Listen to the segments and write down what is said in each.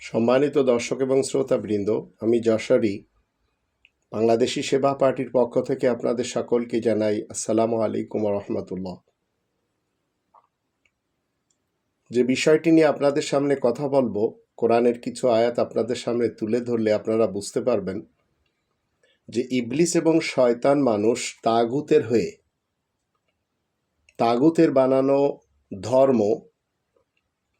সম্মানিত দর্শক এবং শ্রোতাবৃন্দ, আমি যশোরী, বাংলাদেশি সেবা পার্টির পক্ষ থেকে আপনাদের সকলকে জানাই আসসালামু আলাইকুম রহমতুল্লাহ যে বিষয়টি নিয়ে আপনাদের সামনে কথা বলব, কোরআনের কিছু আয়াত আপনাদের সামনে তুলে ধরলে আপনারা বুঝতে পারবেন যে ইবলিস এবং শয়তান মানুষ তাগুতের হয়ে, তাগুতের বানানো ধর্ম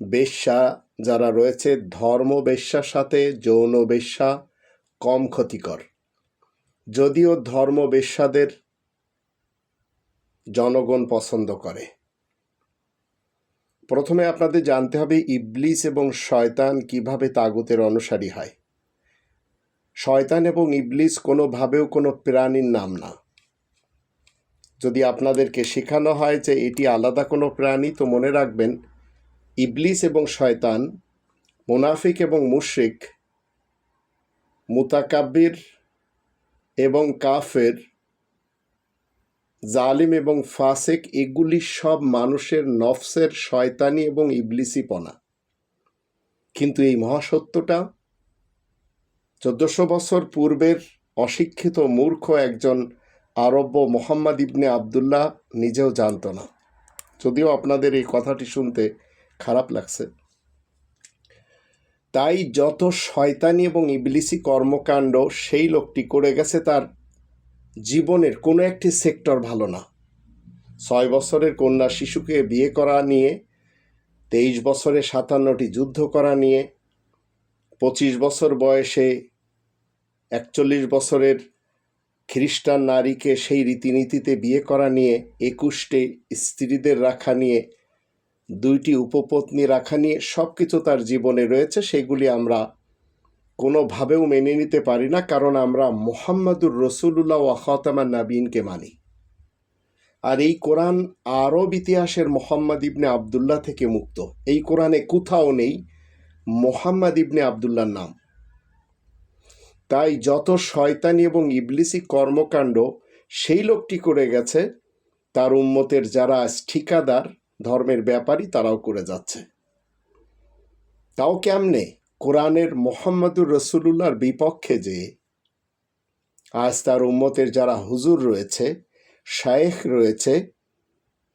বেশ্যা যারা রয়েছে, ধর্ম বেশ্যার সাথে যৌন বেশ্যা কম ক্ষতিকর। যদিও ধর্ম বেশ্যাদের জনগণ পছন্দ করে। প্রথমে আপনাদের জানতে হবে ইবলিস এবং শয়তান কীভাবে তাগুতের অনুসারী হয়। শয়তান এবং ইবলিস কোনোভাবেও কোনো প্রাণীর নাম না। যদি আপনাদেরকে শেখানো হয় যে এটি আলাদা কোনো প্রাণী, তো মনে রাখবেন ইবলিস এবং শয়তান, মুনাফিক এবং মুশরিক, মুতাকাব্বির এবং কাফের, জালিম এবং ফাসেক, এগুলি সব মানুষের নফসের শয়তানি এবং ইবলিসিপনা। কিন্তু এই মহাসত্যটা চোদ্দশো বছর পূর্বের অশিক্ষিত মূর্খ একজন আরব্য মোহাম্মদ ইবনে আবদুল্লাহ নিজেও জানত না। যদিও আপনাদের এই কথাটি শুনতে খারাপ লাগছে। তাই যত শয়তানি এবং ইবলিসি কর্মকাণ্ড সেই লোকটি করে গেছে, তার জীবনের কোনো একটি সেক্টর ভালো না। ছয় বছরের কন্যা শিশুকে বিয়ে করা নিয়ে, তেইশ বছরে সাতান্নটি যুদ্ধ করা নিয়ে, পঁচিশ বছর বয়সে একচল্লিশ বছরের খ্রিস্টান নারীকে সেই রীতিনীতিতে বিয়ে করা নিয়ে, একুশটি স্ত্রীদের রাখা নিয়ে দুইটি উপপত্নী রাখা নিয়ে সব কিছু তার জীবনে রয়েছে, সেগুলি আমরা কোনোভাবেও মেনে নিতে পারি না, কারণ আমরা মোহাম্মদুর রসুল্লাহ ওয়াখাতামা নাবিনকে মানি। আর এই কোরআন আরব ইতিহাসের মোহাম্মদ ইবনে আবদুল্লাহ থেকে মুক্ত। এই কোরআনে কোথাও নেই মোহাম্মদ ইবনে আবদুল্লার নাম। তাই যত শয়তানি এবং ইবলিসি কর্মকাণ্ড সেই লোকটি করে গেছে, তার উম্মতের যারা ঠিকাদার ধর্মের ব্যাপারই তারাও করে যাচ্ছে। তাও কেমনে? কোরআনের মোহাম্মদুর রসুল্লাহর বিপক্ষে যে আজ তার উম্মতের যারা হুজুর রয়েছে, শায়েখ রয়েছে,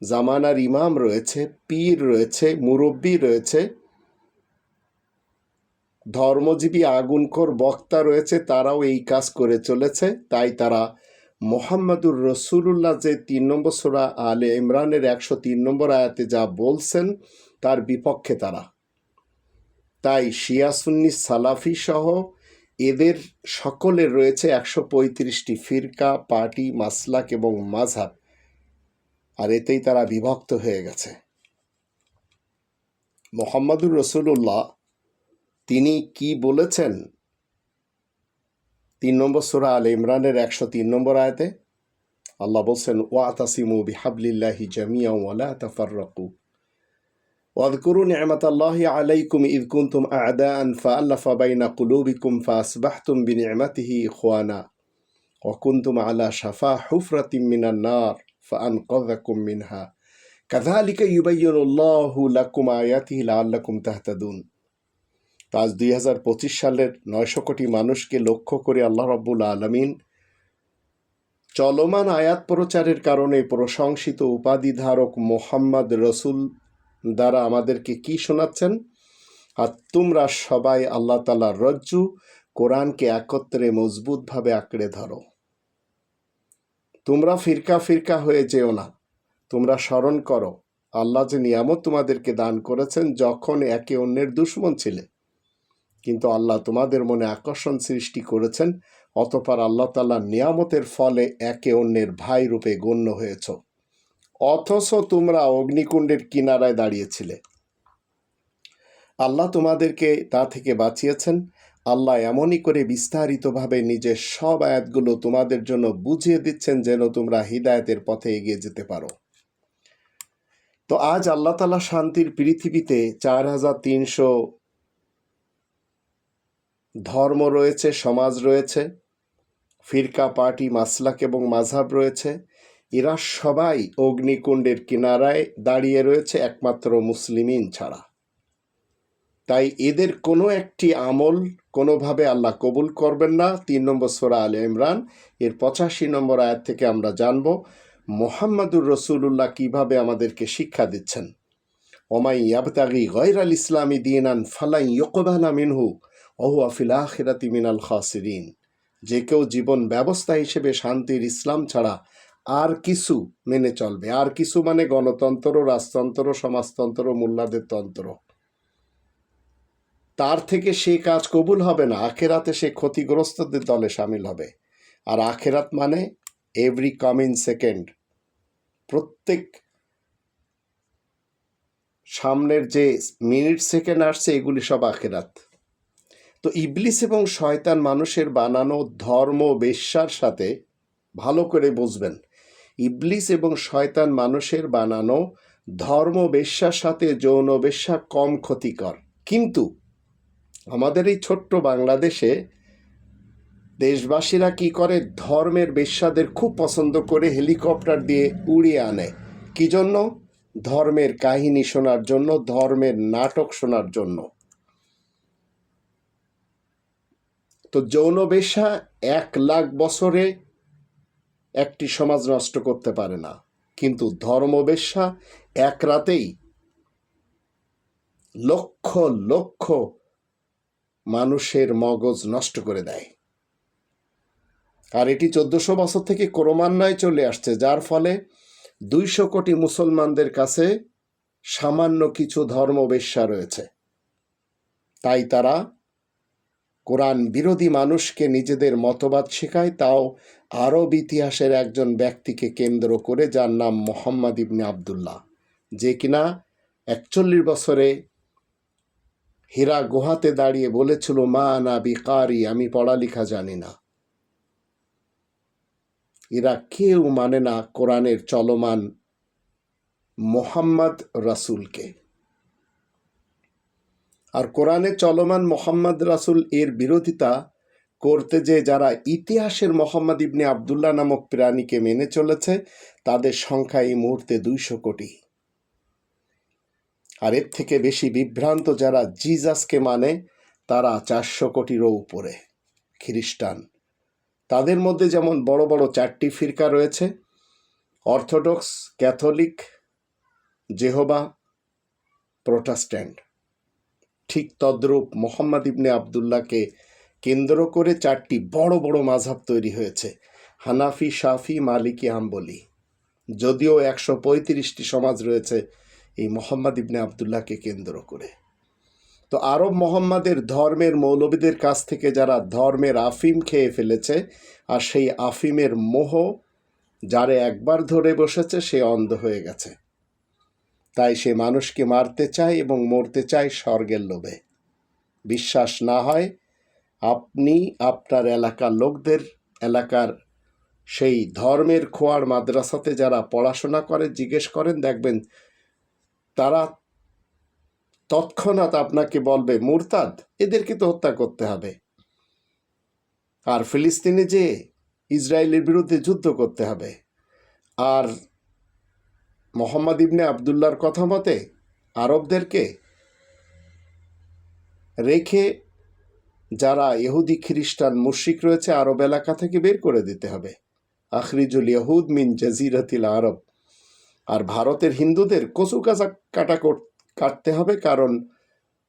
জামানার ইমাম রয়েছে, পীর রয়েছে, মুরব্বী রয়েছে, ধর্মজীবী আগুনকর বক্তা রয়েছে, তারাও এই কাজ করে চলেছে, তাই তারা মোহাম্মদুর রসুল্লাহ যে তিন নম্বর সোরা আলে ইমরানের একশো তিন নম্বর আয়াতে যা বলছেন, তার বিপক্ষে তারা। তাই শিয়াসুন্নি সালাফি সহ এদের সকলের রয়েছে একশো পঁয়ত্রিশটি ফিরকা, পার্টি, মাসলাক এবং মাঝহাব। আর এতেই তারা বিভক্ত হয়ে গেছে। মোহাম্মদুর রসুল্লাহ তিনি কি বলেছেন? তিন নম্বর সুরা আল ইমরানের একশো তিন নম্বর আয়তে আল্লাহ বলছেন ওয়া তাসিমু বিহাবলিল্লাহি জামিয়া ওয়ালা তাফাররাকু واذكروا نعمة الله عليكم إذ كنتم أعداء فألف بين قلوبكم فأصبحتم بنعمته إخوانا وكنتم على شفا حفرة من النار فأنقذكم منها كذلك يبين الله لكم آياته لعلكم تهتدون তো আজ দুই হাজার পঁচিশ সালের নয়শো কোটি মানুষকে লক্ষ্য করে আল্লাহ রব্বুল আলমিন চলমান আয়াত প্রচারের কারণে প্রশংসিত উপাধিধারক মোহাম্মদ রসুল দ্বারা আমাদেরকে কি শোনাচ্ছেন? আর তোমরা সবাই আল্লাহ তালার রজ্জু কোরআনকে একত্রে মজবুতভাবে আঁকড়ে ধরো। তোমরা ফিরকা ফিরকা হয়ে যেও না। তোমরা স্মরণ করো, আল্লাহ যে নিয়ামত তোমাদেরকে দান করেছেন যখন একে অন্যের দুশ্মন ছিলে। কিন্তু আল্লাহ তোমাদের মনে আকর্ষণ সৃষ্টি করেছেন, অতপর আল্লাহ তাল্লাহ নিয়ামতের ফলে একে অন্যের ভাই রূপে গণ্য হয়েছ। অথচ তোমরা অগ্নিকুণ্ডের কিনারায় দাঁড়িয়েছিলে। আল্লাহ তোমাদেরকে তা থেকে বাঁচিয়েছেন। আল্লাহ এমনই করে বিস্তারিতভাবে নিজের সব আয়াতগুলো তোমাদের জন্য বুঝিয়ে দিচ্ছেন যেন তোমরা হৃদায়তের পথে এগিয়ে যেতে পারো। তো আজ আল্লাহ তালা শান্তির পৃথিবীতে চার হাজার তিনশো ধর্ম রয়েছে, সমাজ রয়েছে, ফিরকা পার্টি, মাসলাক এবং মাঝহাব রয়েছে। এরা সবাই অগ্নিকুণ্ডের কিনারায় দাঁড়িয়ে রয়েছে একমাত্র মুসলিমিন ছাড়া। তাই এদের কোনো একটি আমল কোনোভাবে আল্লাহ কবুল করবেন না। তিন নম্বর সোরা আলে ইমরান, এর পঁচাশি নম্বর আয়াত থেকে আমরা জানব, মোহাম্মদুর রসুল্লাহ কীভাবে আমাদেরকে শিক্ষা দিচ্ছেন? ওমাই ইয়াবতাগি গৈর আল ইসলামী দিনান ফালাই ইয়কবানা মিনহু ওহু আফিল খাসিরিন। যে কেউ জীবন ব্যবস্থা হিসেবে শান্তির ইসলাম ছাড়া আর কিছু মেনে চলবে। আর কিছু মানে গণতন্ত্র, রাজতন্ত্র, সমাজতন্ত্র, মোল্লাদের তন্ত্র। তার থেকে সে কাজ কবুল হবে না। আখেরাতে সে ক্ষতিগ্রস্তদের দলে সামিল হবে। আর আখেরাত মানে এভরি কামিং সেকেন্ড প্রত্যেক সামনের যে মিনিট সেকেন্ড আসছে, এগুলি সব আখেরাত। তো ইবলিস এবং শয়তান মানুষের বানানো ধর্ম বেশ্যার সাথে ভালো করে বুঝবেন। ইবলিস এবং শয়তান মানুষের বানানো ধর্ম বেশ্যার সাথে যৌন বেশ্যা কম ক্ষতিকর। কিন্তু আমাদের এই ছোট্ট বাংলাদেশে দেশবাসীরা কি করে ধর্মের বেশ্যাদের খুব পছন্দ করে হেলিকপ্টার দিয়ে উড়িয়ে আনে? কি জন্য? ধর্মের কাহিনী শোনার জন্য, ধর্মের নাটক শোনার জন্য। তো যৌন বেশ্যা এক লাখ বছরে একটি সমাজ নষ্ট করতে পারে না। কিন্তু ধর্মবেশ্যা এক রাতেই লক্ষ লক্ষ মানুষের মগজ নষ্ট করে দেয়। আর এটি চোদ্দশো বছর থেকে ক্রমান্বয়ে চলে আসছে, যার ফলে দুইশো কোটি মুসলমানদের কাছে সামান্য কিছু ধর্মবেশ্যা রয়েছে। তাই তারা কোরআন বিরোধী মানুষকে নিজেদের মতবাদ শেখায়, তাও আরব ইতিহাসের একজন ব্যক্তিকে কেন্দ্র করে, যার নাম মোহাম্মদ ইবনে আবদুল্লাহ। যে কিনা একচল্লিশ বছরে হীরা গুহাতে দাঁড়িয়ে বলেছিল, মা না বিকারি, আমি পড়ালেখা জানি না। এরা কেউ মানে না কোরআনের চলমান মোহাম্মদ রাসুলকে। আর কোরআনে চলমান মোহাম্মদ রাসুল এর বিরোধিতা করতে যে যারা ইতিহাসের মোহাম্মদ ইবনে আবদুল্লাহ নামক প্রাণীকে মেনে চলেছে, তাদের সংখ্যা এই মুহূর্তে দুইশো কোটি। আর এর থেকে বেশি বিভ্রান্ত যারা জিজাসকে মানে তারা চারশো কোটিরও উপরে খ্রিস্টান। তাদের মধ্যে যেমন বড় বড় চারটি ফিরকা রয়েছে, অর্থোডক্স, ক্যাথলিক, জেহবা, প্রোটাস্ট্যান্ট। ঠিক তদ্রূপ মোহাম্মদ ইবনে আবদুল্লাহকে কেন্দ্র করে চারটি বড় বড় মাঝাব তৈরি হয়েছে। হানাফি, শাফি, মালিকি আম্বলি যদিও একশো পঁয়ত্রিশটি সমাজ রয়েছে এই মোহাম্মদ ইবনে আবদুল্লাহকে কেন্দ্র করে। তো আরব মোহাম্মদের ধর্মের মৌলবীদের কাছ থেকে যারা ধর্মের আফিম খেয়ে ফেলেছে আর সেই আফিমের মোহ যারে একবার ধরে বসেছে, সে অন্ধ হয়ে গেছে। তাই সে মানুষকে মারতে চায় এবং মরতে চায় স্বর্গের লোভে। বিশ্বাস না হয় আপনি আপনার এলাকার লোকদের, এলাকার সেই ধর্মের খোয়ার মাদ্রাসাতে যারা পড়াশোনা করে, জিজ্ঞেস করেন, দেখবেন তারা তৎক্ষণাৎ আপনাকে বলবে, মুরতাদ, এদেরকে তো হত্যা করতে হবে। আর ফিলিস্তিনে যে ইসরায়েলের বিরুদ্ধে যুদ্ধ করতে হবে। আর মোহাম্মদ ইবনে আবদুল্লার কথা মতে, আরবদেরকে রেখে যারা ইহুদি খ্রিস্টান মুশিক রয়েছে আরব এলাকা থেকে বের করে দিতে হবে। আখরিজুল ইহুদ মিন জাজিরাতিল আরব। আর ভারতের হিন্দুদের কচু কাঁচা কাটা কাটতে হবে কারণ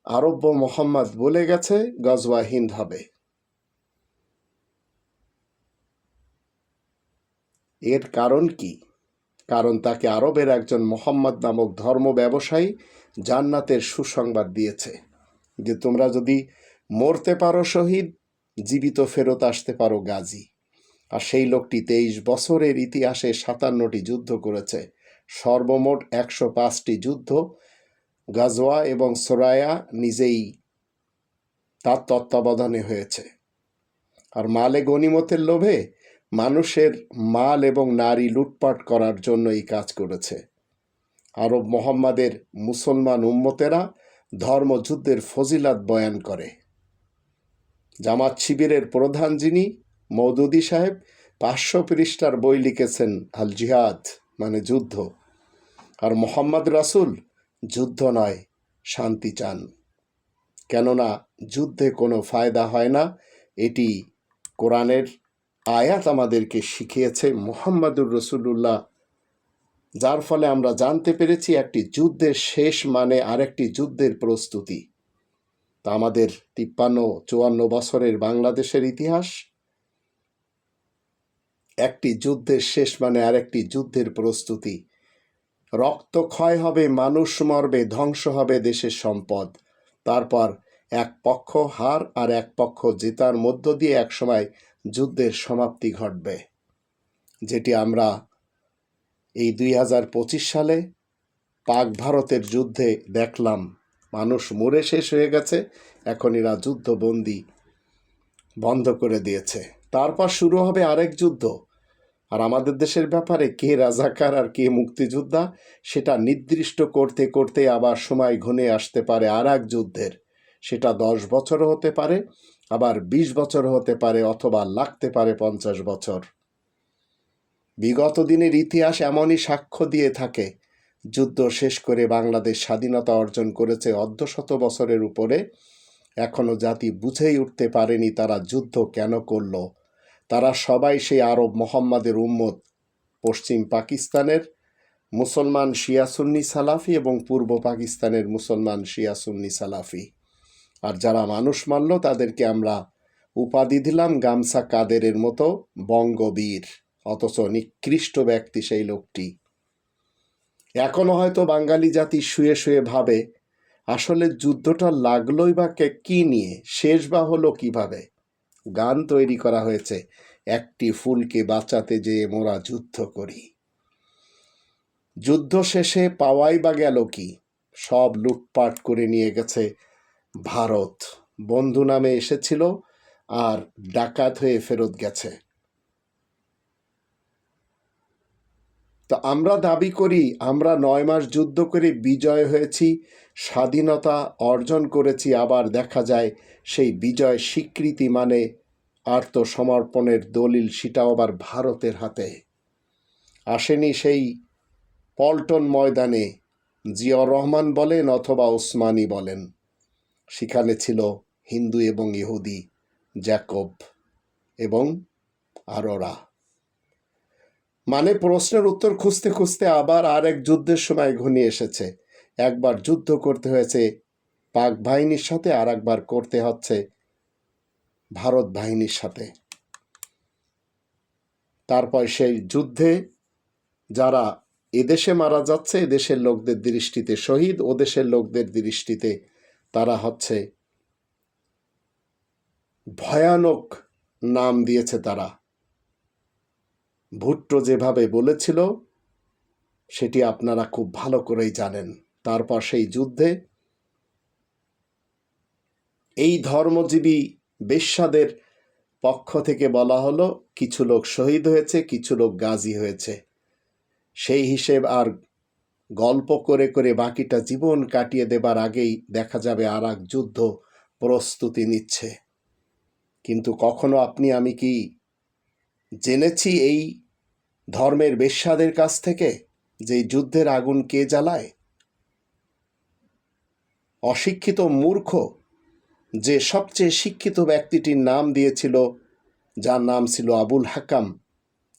আরব্য মোহাম্মদ বলে গেছে, গজওয়া হিন্দ হবে। এর কারণ কি? কারণ তাকে আরবের একজন মোহাম্মদ নামক ধর্ম ব্যবসায়ী জান্নাতের সুসংবাদ দিয়েছে যে তোমরা যদি মরতে পারো শহীদ, জীবিত ফেরত আসতে পারো গাজী। আর সেই লোকটি তেইশ বছরের ইতিহাসে সাতান্নটি যুদ্ধ করেছে। সর্বমোট একশো পাঁচটি যুদ্ধ গাজওয়া এবং সোরায়া নিজেই তার তত্ত্বাবধানে হয়েছে। আর মালে গনিমতের লোভে মানুষের মাল এবং নারী লুটপাট করার জন্য এই কাজ করেছে। আরব মোহাম্মদের মুসলমান উম্মতেরা ধর্মযুদ্ধের ফজিলাত বয়ান করে। জামাত শিবিরের প্রধান যিনি মৌদুদি সাহেব, পাঁচশো পৃষ্ঠার বই লিখেছেন আল জিহাদ মানে যুদ্ধ। আর মোহাম্মদ রাসুল যুদ্ধ নয়, শান্তি চান। কেননা যুদ্ধে কোনো ফায়দা হয় না, এটি কোরআনের আয়াত আমাদেরকে শিখিয়েছে মোহাম্মদুর রসুল্লাহ যার ফলে আমরা জানতে পেরেছি একটি যুদ্ধের শেষ মানে আরেকটি যুদ্ধের প্রস্তুতি। তা আমাদের তিপ্পান্ন, চুয়ান্ন বছরের বাংলাদেশের ইতিহাস। একটি যুদ্ধের শেষ মানে আরেকটি যুদ্ধের প্রস্তুতি। রক্তক্ষয় হবে, মানুষ মরবে, ধ্বংস হবে দেশের সম্পদ। তারপর এক পক্ষ হার আর এক পক্ষ জেতার মধ্য দিয়ে একসময় যুদ্ধের সমাপ্তি ঘটবে, যেটি আমরা এই দুই হাজার পঁচিশ সালে পাক ভারতের যুদ্ধে দেখলাম। মানুষ মরে শেষ হয়ে গেছে এখন এরা যুদ্ধবন্দি বন্ধ করে দিয়েছে। তারপর শুরু হবে আরেক যুদ্ধ। আর আমাদের দেশের ব্যাপারে কে রাজাকার আর কে মুক্তিযোদ্ধা, সেটা নির্দিষ্ট করতে করতে আবার সময় ঘনে আসতে পারে আর এক যুদ্ধের। সেটা দশ বছরও হতে পারে আবার বিশ বছর হতে পারে অথবা লাগতে পারে পঞ্চাশ বছর। বিগত দিনের ইতিহাস এমনই সাক্ষ্য দিয়ে থাকে, যুদ্ধ শেষ করে বাংলাদেশ স্বাধীনতা অর্জন করেছে অর্ধশত বছরের উপরে। এখনও জাতি বুঝেই উঠতে পারেনি তারা যুদ্ধ কেন করল। তারা সবাই সেই আরব মোহাম্মদের উম্মত, পশ্চিম পাকিস্তানের মুসলমান শিয়াসুন্নি সালাফি এবং পূর্ব পাকিস্তানের মুসলমান শিয়াসুন্নি সালাফি। আর যারা মানুষ মানল, তাদেরকে আমরা উপাধি দিলাম গামছা কাদেরের মতো বঙ্গবীর। অথচ নিকৃষ্ট ব্যক্তি সেই লোকটি। এখনও হয়তো বাঙালি জাতি শুয়ে শুয়ে ভাবে, আসলে যুদ্ধটা লাগলোই বা কে, কি নিয়ে, শেষ বা হলো কীভাবে? গান তৈরি করা হয়েছে, একটি ফুলকে বাঁচাতে যেয়ে মোরা যুদ্ধ করি। যুদ্ধ শেষে পাওয়াই বা গেল কি? সব লুটপাট করে নিয়ে গেছে ভারত। বন্ধু নামে এসেছিল আর ডাকাত হয়ে ফেরত গেছে। তো আমরা দাবি করি, আমরা নয় মাস যুদ্ধ করে বিজয় হয়েছি, স্বাধীনতা অর্জন করেছি, আবার দেখা যায় সেই বিজয় স্বীকৃতি মানে আত্মসমর্পণের দলিল, সেটাও আবার ভারতের হাতে। আসেনি সেই পল্টন ময়দানে জিয়াউর রহমান বলেন অথবা ওসমানী বলেন। সেখানে ছিল হিন্দু এবং ইহুদি, জ্যাকব এবং আরোরা। মানে প্রশ্নের উত্তর খুঁজতে খুঁজতে আবার আর এক যুদ্ধের সময় ঘনিয়ে এসেছে। একবার যুদ্ধ করতে হয়েছে পাক বাহিনীর সাথে, আর একবার করতে হচ্ছে ভারত বাহিনীর সাথে। তারপর সেই যুদ্ধে যারা এদেশে মারা যাচ্ছে, এদেশের লোকদের দৃষ্টিতে শহীদ, ও দেশের লোকদের দৃষ্টিতে তারা হচ্ছে ভয়ানক নাম দিয়েছে তারা। ভুট্টো যেভাবে বলেছিল, সেটি আপনারা খুব ভালো করেই জানেন। তারপর সেই যুদ্ধে এই ধর্মজীবী বেশ্যাদের পক্ষ থেকে বলা হলো, কিছু লোক শহীদ হয়েছে, কিছু লোক গাজী হয়েছে। সেই হিসেব আর গল্প করে করে বাকিটা জীবন কাটিয়ে দেবার আগেই দেখা যাবে আর এক যুদ্ধ প্রস্তুতি নিচ্ছে। কিন্তু কখনো আপনি, আমি কি জেনেছি এই ধর্মের বেশ্যাদের কাছ থেকে যে যুদ্ধের আগুন কে জ্বালায়? অশিক্ষিত মূর্খ যে সবচেয়ে শিক্ষিত ব্যক্তিটির নাম দিয়েছিল, যার নাম ছিল আবুল হাকাম,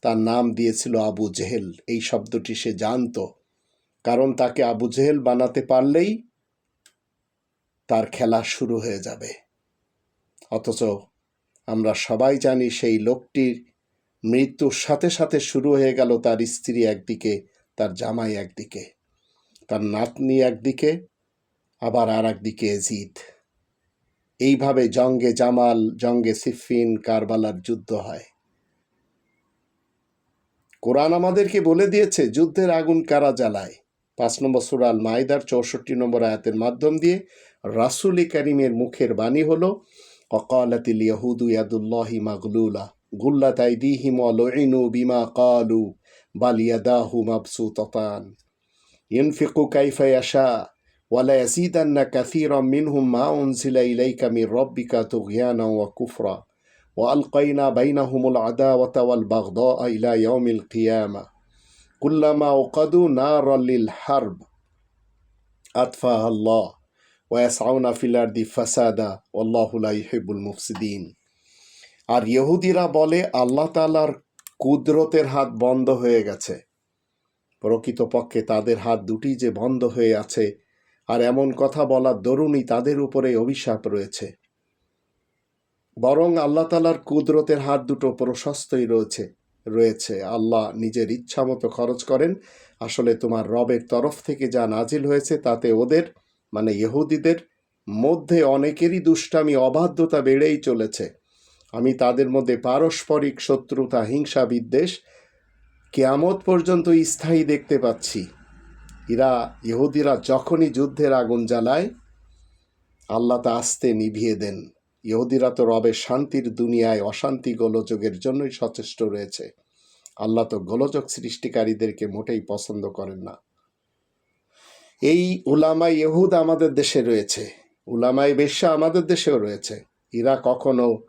তার নাম দিয়েছিল আবু জেহেল। এই শব্দটি সে জানত। কারণ তাকে আবু জেহেল বানাতে পারলেই তার খেলা শুরু হয়ে যাবে। অথচ আমরা সবাই জানি সেই লোকটির মৃত্যুর সাথে সাথে শুরু হয়ে গেল তার স্ত্রী একদিকে, তার জামাই একদিকে, তার নাতনি একদিকে, আবার আর একদিকে এজিদ। এইভাবে জঙ্গে জামাল, জঙ্গে সিফিন, কারবালার যুদ্ধ হয়। কোরআন আমাদেরকে বলে দিয়েছে, যুদ্ধের আগুন কারা জ্বালায়? পাঁচ নম্বর সুরাল মাইদার চৌষট্টি নম্বর আয়াতের মাধ্যম দিয়ে রাসুল করিমের মুখের বাণী হলো অকালাতিল ইয়াহুদু ইয়াদুল্লাহি মাগলুলা গুল্লাত আইদিহিম অলইনু বিমা কালু বাল ইয়াদাহু মাবসুতাতান ينفق كيف يشاء ولا يزيدن كثيرا منهم ما أنزل إليك من ربك طغيانا وكفرا وألقينا بينهم العداوة والبغضاء إلى يوم القيامة কুল্লামা ওকাদু না রলিল হার্ব। আতফা আল্লাহ ওয়াসাউনা ফিলার্দি ফাসাদা ওল্লাহুলাইহেবুল মুফসিদ্দিন আর ইহুদিরা বলে, আল্লাহ তালার কুদরতের হাত বন্ধ হয়ে গেছে। প্রকৃতপক্ষে তাদের হাত দুটি যে বন্ধ হয়ে আছে, আর এমন কথা বলার দরুনই তাদের উপরে অভিশাপ রয়েছে। বরং আল্লাহ তালার কুদরতের হাত দুটো প্রশস্তই রয়েছে। রয়েছে। আল্লাহ নিজের ইচ্ছা মতো খরচ করেন। আসলে তোমার রবের তরফ থেকে যা নাজিল হয়েছে তাতে ওদের মানে ইহুদিদের মধ্যে অনেকেরই দুষ্টামি, অবাধ্যতা বেড়েই চলেছে। আমি তাদের মধ্যে পারস্পরিক শত্রুতা, হিংসা, বিদ্বেষ কেয়ামত পর্যন্ত স্থায়ী দেখতে পাচ্ছি। এরা ইহুদিরা যখনই যুদ্ধের আগুন জ্বালায়, আল্লাহ তা আস্তে নিভিয়ে দেন। ইহুদিরা তো রবের শান্তির দুনিয়ায় অশান্তি গোলযোগের জন্যই সচেষ্ট রয়েছে। আল্লাহ তো গোলযোগ সৃষ্টিকারীদেরকে মোটেই পছন্দ করেন না। এই উলামাই ইহুদ আমাদের দেশে রয়েছে। উলামাই বেশ্যা আমাদের দেশেও রয়েছে। এরা কখনো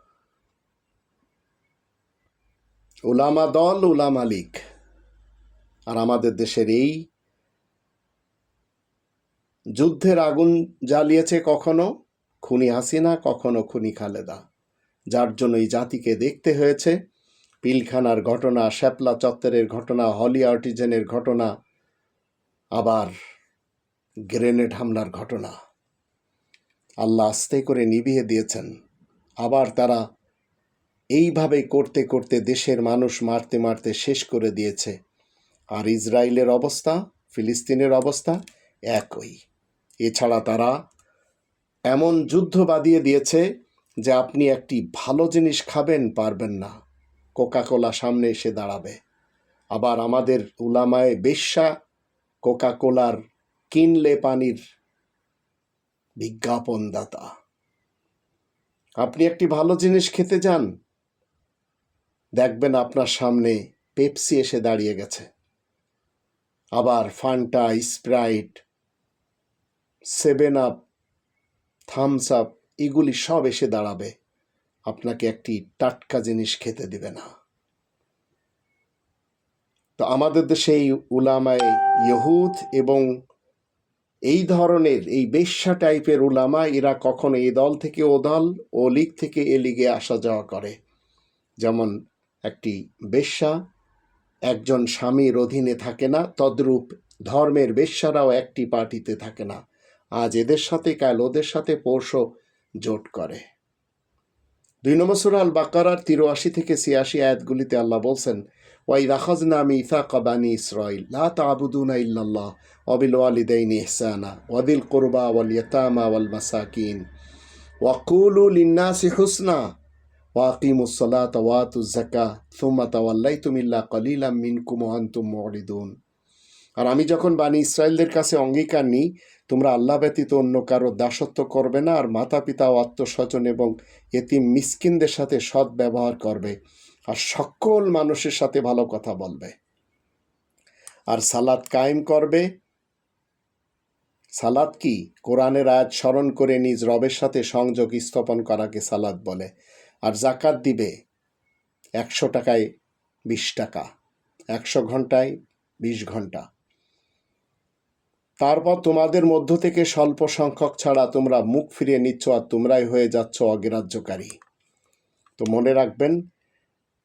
উলামা দল, উলামা লীগ। আর আমাদের দেশের এই যুদ্ধের আগুন জ্বালিয়েছে কখনো? খুনি হাসিনা, কখনো খুনি খালেদা। যার জন্য এই জাতিকে দেখতে হয়েছে। পিলখানার ঘটনা, শ্যাপলা চত্বরের ঘটনা, হলি আর্টিজেনের ঘটনা, আবার গ্রেনেড হামলার ঘটনা। আল্লাহ আস্তে করে নিভিয়ে দিয়েছেন। আবার তারা এইভাবে করতে করতে দেশের মানুষ মারতে মারতে শেষ করে দিয়েছে। আর ইসরায়েলের অবস্থা, ফিলিস্তিনের অবস্থা একই। এছাড়া তারা এমন যুদ্ধ বাদিয়ে দিয়েছে যে আপনি একটি ভালো জিনিস খাবেন পারবেন না। কোকাকোলা সামনে এসে দাঁড়াবে। আবার আমাদের উলামায় বেশ্যা কোকাকোলার কিনলে পানির বিজ্ঞাপনদাতা। আপনি একটি ভালো জিনিস খেতে যান। দেখবেন আপনার সামনে পেপসি এসে দাঁড়িয়ে গেছে। আবার Fanta, Sprite, Seven Up Thums Up এগুলি সব এসে দাঁড়াবে। আপনাকে একটি টাটকা জিনিস খেতে দিবে না। তো আমাদের দেশে এই উলামায় ইহুদ এবং এই ধরনের, এই বেশ্যা টাইপের উলামা এরা কখনো এই দল থেকে ও দল, ও লিগ থেকে এ লিগে আসা যাওয়া করে। যেমন একটি বেশ্যা, একজন স্বামীর অধীনে থাকে না, তদ্রূপ ধর্মের বেশ্যারাও একটি পার্টিতে থাকে না। আজ এদের সাথে, কাল ওদের সাথে পৌষ জোট করে। দুই নম্বর সুরা আল বাকারার তিরাশি থেকে ছিয়াশি আয়াতগুলিতে আল্লাহ বলছেন ওয়াই রাখাজ নামি ইথা কবানি ইসরাইল লা তাবুদুনা ইল্লাল্লাহ অবিল ওয়ালিদাইন ইহসানা ওয়াদিল কুরবা ওয়াল ইয়াতামা, ওয়াল মাসাকিন ওয়াকুলু লিন্নাসি হুসনা ওয়াকিমুস সালাত ওয়াতুজ যাকা থুম্মা তাওয়াল্লাইতুম ইল্লা কালিলাম মিনকুম আনতুম মুরিদুন। আর আমি যখন বানি ইসরায়েলদের কাছে অঙ্গীকার নিই তোমরা আল্লাহ ব্যতীত অন্য কারও দাসত্ব করবে না আর মাতা পিতা ও আত্মস্বজন এবং এতিম মিসকিনদের সাথে সৎ ব্যবহার করবে আর সকল মানুষের সাথে ভালো কথা বলবে। আর সালাদ কায়েম করবে। সালাদ কি? কোরআনের আয়াত স্মরণ করে নিজ রবের সাথে সংযোগ স্থাপন করাকে সালাদ বলে। আর জাকাত দিবে একশো টাকায় বিশ টাকা। একশো ঘন্টায় বিশ ঘণ্টা। তারপর তোমাদের মধ্য থেকে স্বল্প সংখ্যক ছাড়া তোমরা মুখ ফিরিয়ে নিচ্ছ আর তোমরাই হয়ে যাচ্ছ অগ্রাহ্যকারী। তো মনে রাখবেন,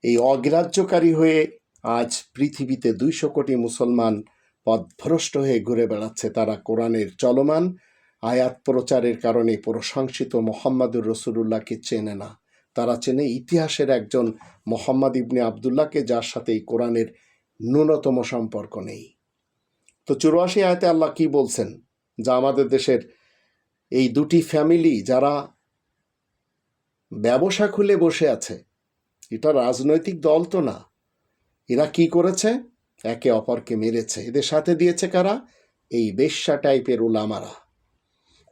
এই অগ্রাহ্যকারী হয়ে আজ পৃথিবীতে দুইশো কোটি মুসলমান পদভ্রষ্ট হয়ে ঘুরে বেড়াচ্ছে। তারা কোরআনের চলমান আয়াত প্রচারের কারণে প্রশংসিত মোহাম্মদুর রসুল্লাহকে চেনে না। তারা চেনে ইতিহাসের একজন মোহাম্মদ ইবনে আবদুল্লাহকে, যার সাথে এই কোরআনের ন্যূনতম সম্পর্ক নেই। তো চুরাশি আয়তে আল্লাহ কি বলছেন? যা আমাদের দেশের এই দুটি ফ্যামিলি যারা ব্যবসা খুলে বসে আছে, এটা রাজনৈতিক দল তো না। এরা কি করেছে? একে অপরকে মেরেছে। এদের সাথে দিয়েছে কারা? এই বেশ্যা টাইপের উলামারা।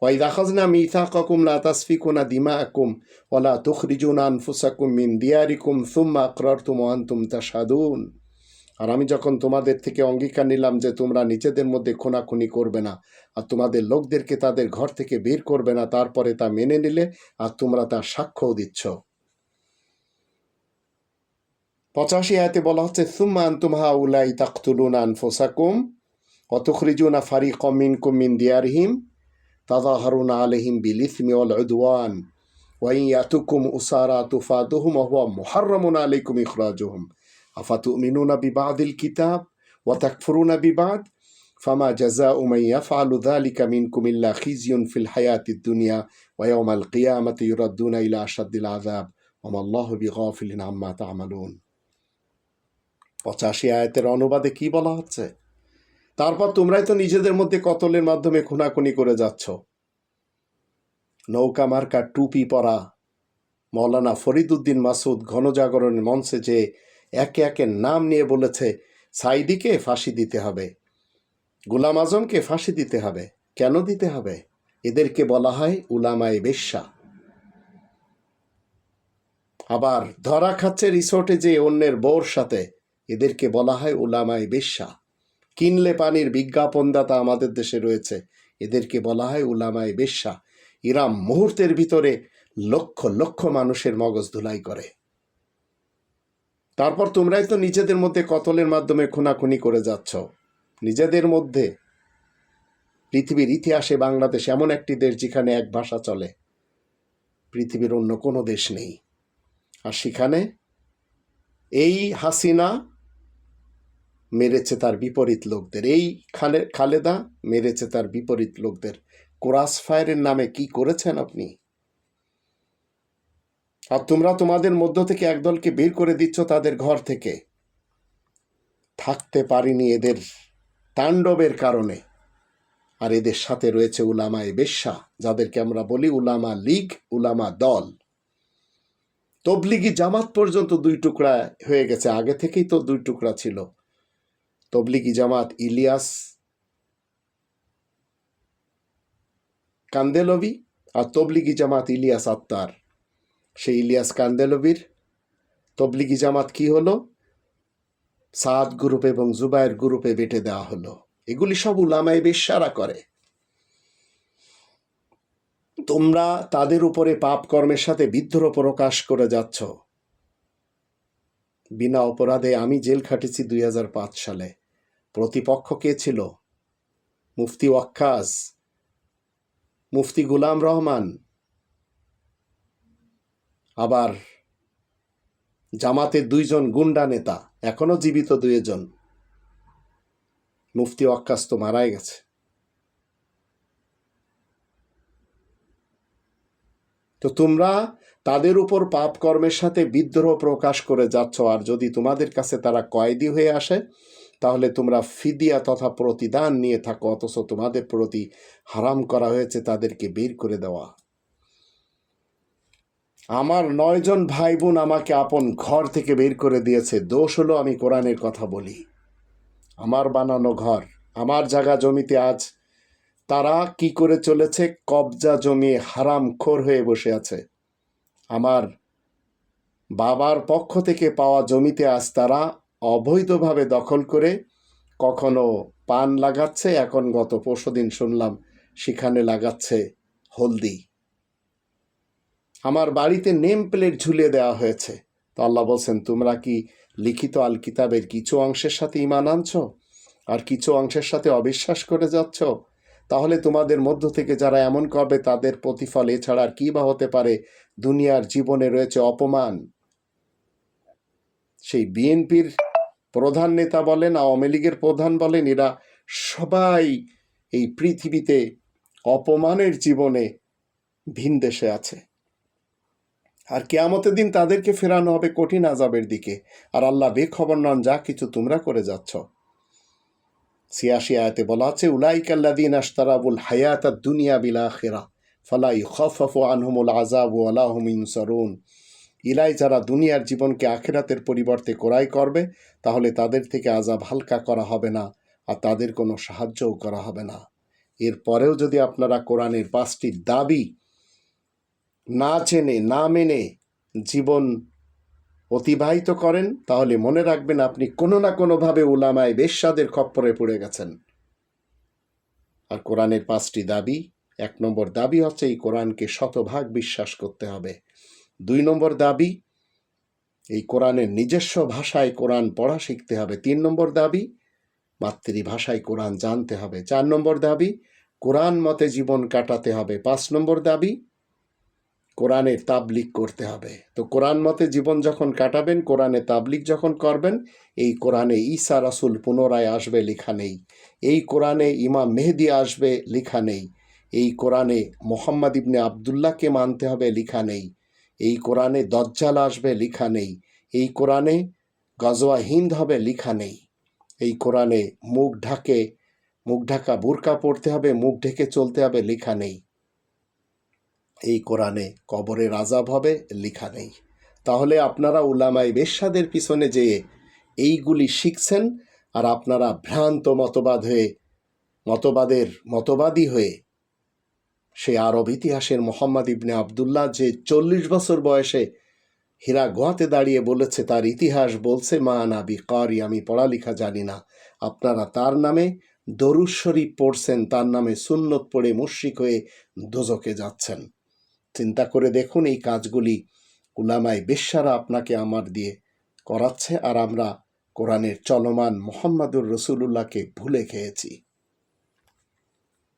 ওয়াই দাখাজনা মিথা ককুম লা তাসফিকুনা দিমা আকুম ওলা তুখরিজুনা আনফুসাকুম মিন দিয়ারিকুম সুম্মা আকরারতুম ওয়া আনতুম তাশহাদুন। আর আমি যখন তোমাদের থেকে অঙ্গীকার নিলাম যে তোমরা নিজেদের মধ্যে খুনাখুনি করবে না, আর তোমাদের লোকদেরকে তাদের ঘর থেকে বের করবে না, তারপরে তা মেনে নিলে আর তোমরা তার সাক্ষ্যও দিচ্ছ। পঁচাশি আয়তে বলা হচ্ছে সুম্মান তুমহা উলাই তাকতুলুন ফোসাকুম অতখরিজুনা ফারি কমিন কুমিন দিয়ারহিম তাজা হারুন আলহিম বিল অল উদওয়ান ওয়াই ইয়াতুকুম উসারা তুফাদুহুম অহুয়া মুহাররমুন আলাইকুম ইখরাজুহুম। আফাতু মিনুনা বিবাদিল কিতাব ওয়াতাকফুরুনা বিবাদ ফামা জাজা উমাইয়া ফালুদা আলিকা কুমিল্লা খিজিউন ফিল হায়াতি দুনিয়া ওয়াউমাল কিয়ামত ইউরাদ্দুনা ইলা আসাদ্দিল আজাব ওমাল্লাহ বিগফিলিন আম্মা তামালুন পঁচাশি আয়াতের অনুবাদে কি বলা হচ্ছে? তারপর তোমরাই তো নিজেদের মধ্যে কতলের মাধ্যমে খুনাখুনি করে যাচ্ছ। নৌকা মার্কা টুপি পরা মৌলানা ফরিদুদ্দিন মাসুদ ঘনজাগরণ মঞ্চে যে একে একে নাম নিয়ে বলেছে সাইদিকে ফাঁসি দিতে হবে। গুলাম আজমকে ফাঁসি দিতে হবে। কেন দিতে হবে? এদেরকে বলা হয় উলামায়ে বেশ্যা। আবার ধরা খাচ্ছে রিসোর্টে যে অন্যের বউর সাথে, এদেরকে বলা হয় উলামায়ে বেশ্যা। কিনলে পানির বিজ্ঞাপনদাতা আমাদের দেশে রয়েছে, এদেরকে বলা হয় উলামায়ে বেশ্যা। ইরাম মুহূর্তের ভিতরে লক্ষ লক্ষ মানুষের মগজ ধুলাই করে। তারপর তোমরাই তো নিজেদের মধ্যে কতলের মাধ্যমে খুনাখুনি করে যাচ্ছ। নিজেদের মধ্যে। পৃথিবীর ইতিহাসে বাংলাদেশ এমন একটি দেশ যেখানে এক ভাষা চলে। পৃথিবীর অন্য কোনো দেশ নেই। আর সেখানে এই হাসিনা মেরেছে তার বিপরীত লোকদের। এই খালে, খালেদা মেরেছে তার বিপরীত লোকদের। ক্রাস ফায়ারের নামে কি করেছেন আপনি? আর তোমরা তোমাদের মধ্য থেকে একদলকে বের করে দিচ্ছ তাদের ঘর থেকে। থাকতে পারিনি এদের তাণ্ডবের কারণে। আর এদের সাথে রয়েছে উলামায়ে বেশ্যা, যাদেরকে আমরা বলি উলামা লীগ, উলামা দল। তবলিগি জামাত পর্যন্ত দুই টুকরা হয়ে গেছে, আগে থেকেই তো দুই টুকরা ছিল। তবলিগি জামাত ইলিয়াস কান্দেলবি আর তবলিগি জামাত ইলিয়াস আত্মার সেই ইলিয়াস কান্দেলভির। তবলিগি জামাত কি হলো? সাদ গ্রুপ এবং জুবায়ের গ্রুপে বেটে দেওয়া হলো। এগুলি সব উলামায় বেশ্যারা করে। তোমরা তাদের উপরে পাপ কর্মের সাথে বিদ্রোহ প্রকাশ করে যাচ্ছ। বিনা অপরাধে আমি জেল খাটেছি দুই হাজার পাঁচ সালে। প্রতিপক্ষ কে ছিল? মুফতি ওয়াক্কাস মুফতি গুলাম রহমান। আবার জামাতের দুইজন গুন্ডা নেতা, এখনও জীবিত দুইজন। মুফতি ওয়াক্কাস তো মারাই গেছে। তো তোমরা তাদের উপর পাপ কর্মের সাথে বিদ্রোহ প্রকাশ করে যাচ্ছ, আর যদি তোমাদের কাছে তারা কয়েদি হয়ে আসে, তাহলে তোমরা ফিদিয়া তথা প্রতিদান নিয়ে থাকো, অথচ তোমাদের প্রতি হারাম করা হয়েছে, তাদেরকে বের করে দেওয়া। আমার নয়জন ভাই বোন আমাকে আপন ঘর থেকে বের করে দিয়েছে। দোষ হলো আমি কোরআনের কথা বলি। আমার বানানো ঘর, আমার জায়গা জমিতে আজ তারা কি করে চলেছে? কবজা জমিয়ে হারাম খোর হয়ে বসে আছে। আমার বাবার পক্ষ থেকে পাওয়া জমিতে আজ তারা অবৈধভাবে দখল করে কখনো পান লাগাচ্ছে। এখন গত পরশুদিন শুনলাম, সেখানে লাগাচ্ছে হলদি। আমার বাড়িতে নেম প্লেট ঝুলিয়ে দেওয়া হয়েছে। তো আল্লাহ বলছেন, তোমরা কি লিখিত আল কিতাবের কিছু অংশের সাথে ইমান আনছো? আর কিছু অংশের সাথে অবিশ্বাস করে যাচ্ছ? তাহলে তোমাদের মধ্য থেকে যারা এমন করবে, তাদের প্রতিফল এছাড়া আর কি বা হতে পারে? দুনিয়ার জীবনে রয়েছে অপমান। সেই বিএনপির প্রধান নেতা বলেন, আওয়ামী লীগের প্রধান বলেন, এরা সবাই এই পৃথিবীতে অপমানের জীবনে ভিন দেশে আছে। আর কেয়ামতের দিন তাদেরকে ফেরানো হবে কঠিন আজাবের দিকে। আর আল্লাহ বেখবর নন, যা কিছু তোমরা করে যাচ্ছ। সিয়াশি আয়াতে বলা আছে উলাইকাল্লাদিন আশতারাবুল হায়াত দুনিয়া বিলা খেরা ফালাই খফফ আনহুমুল আজাব আলাহম ইনসরুন। ইলাই যারা দুনিয়ার জীবনকে আখেরাতের পরিবর্তে কোরাই করবে, তাহলে তাদের থেকে আজাব হালকা করা হবে না, আর তাদের কোনো সাহায্যও করা হবে না। এরপরেও যদি আপনারা কোরআনের পাঁচটি দাবি না চেনে, না মেনে জীবন অতিবাহিত করেন, তাহলে মনে রাখবেন আপনি কোনো না কোনোভাবে উলামায় বেশ্যাদের খপ্পরে পড়ে গেছেন। আর কোরআনের পাঁচটি দাবি, এক নম্বর দাবি হচ্ছে এই কোরআনকে শতভাগ বিশ্বাস করতে হবে। দুই নম্বর দাবি, এই কোরআনের নিজস্ব ভাষায় কোরআন পড়া শিখতে হবে। তিন নম্বর দাবি, মাতৃভাষায় কোরআন জানতে হবে। চার নম্বর দাবি, কোরআন মতে জীবন কাটাতে হবে। পাঁচ নম্বর দাবি কোরআনের তাবলিক করতে হবে। তো কোরআন মতে জীবন যখন কাটাবেন, কোরআনে তাবলিক যখন করবেন, এই কোরআনে ঈসা রাসুল পুনরায় আসবে লেখা নেই। এই কোরআনে ইমাম মেহেদি আসবে লেখা নেই। এই কোরআনে মোহাম্মদ ইবনে আবদুল্লাহকে মানতে হবে লেখা নেই। এই কোরআনে দজ্জাল আসবে লেখা নেই। এই কোরআনে গজওয়া হিন্দ হবে লেখা নেই। এই কোরআনে মুখ ঢাকে, মুখ ঢাকা বুরকা পড়তে হবে, মুখ ঢেকে চলতে হবে লেখা নেই। এই কোরআনে কবরের আজাব হবে লেখা নেই। তাহলে আপনারা উলামাই বেশ্যাদের পিছনে যেয়ে এইগুলি শিখছেন আর আপনারা ভ্রান্ত মতবাদ হয়ে, মতবাদের মতবাদী হয়ে সে আরব ইতিহাসের মোহাম্মদ ইবনে আবদুল্লাহ যে চল্লিশ বছর বয়সে হীরা গোয়াতে দাঁড়িয়ে বলেছে, তার ইতিহাস বলছে, মা নাবি কারি, আমি পড়ালেখা জানি না। আপনারা তার নামে দরুদ শরীফ পড়ছেন, তার নামে সুন্নত পড়ে মুশ্রিক হয়ে দোজকে যাচ্ছেন। চিন্তা করে দেখুন এই কাজগুলি উলামায় বেশ্যারা আপনাকে আমার দিয়ে করাচ্ছে আর আমরা কোরআনের চলমান মোহাম্মদুর রসুলুল্লাহকে ভুলে খেয়েছি।